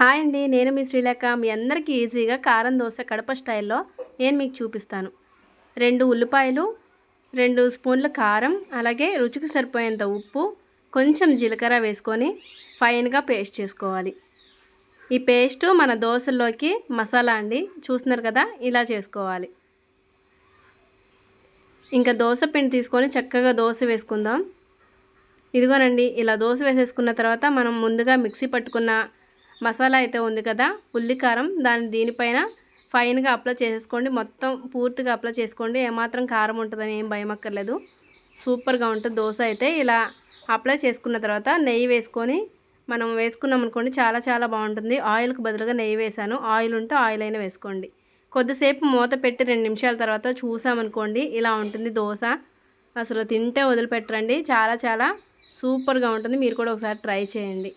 Hi అండి నేను మీ శ్రీలేఖ. మీ అందరికీ ఈజీగా కారం దోశ కడప స్టైల్లో నేను మీకు చూపిస్తాను. రెండు ఉల్లిపాయలు రెండు స్పూన్ల కారం అలాగే రుచికి సరిపోయేంత ఉప్పు కొంచెం జీలకర్ర వేసుకొని ఫైన్గా పేస్ట్ చేసుకోవాలి. ఈ పేస్ట్ మన దోశల్లోకి మసాలా అండి చూస్తున్నారు కదా ఇలా చేసుకోవాలి. ఇంకా దోశ పిండి తీసుకొని చక్కగా దోశ వేసుకుందాం. ఇదిగోనండి ఇలా దోశ వేసేసుకున్న తర్వాత మనం ముందుగా మిక్సీ పట్టుకున్న మసాలా అయితే ఉంది కదా ఉల్లికారం దాని దీనిపైన ఫైన్గా అప్లై చేసేసుకోండి. మొత్తం పూర్తిగా అప్లై చేసుకోండి. ఏమాత్రం కారం ఉంటుందని ఏం భయం అక్కర్లేదు. సూపర్గా ఉంటుంది. దోశ అయితే ఇలా అప్లై చేసుకున్న తర్వాత నెయ్యి వేసుకొని మనం వేసుకున్నాం అనుకోండి చాలా చాలా బాగుంటుంది. ఆయిల్కి బదులుగా నెయ్యి వేసాను. ఆయిల్ ఉంటే ఆయిల్ అయినా వేసుకోండి. కొద్దిసేపు మూత పెట్టి రెండు నిమిషాల తర్వాత చూసామనుకోండి ఇలా ఉంటుంది దోశ. అసలు తింటే వదిలిపెట్టరండి. చాలా చాలా సూపర్గా ఉంటుంది. మీరు కూడా ఒకసారి ట్రై చేయండి.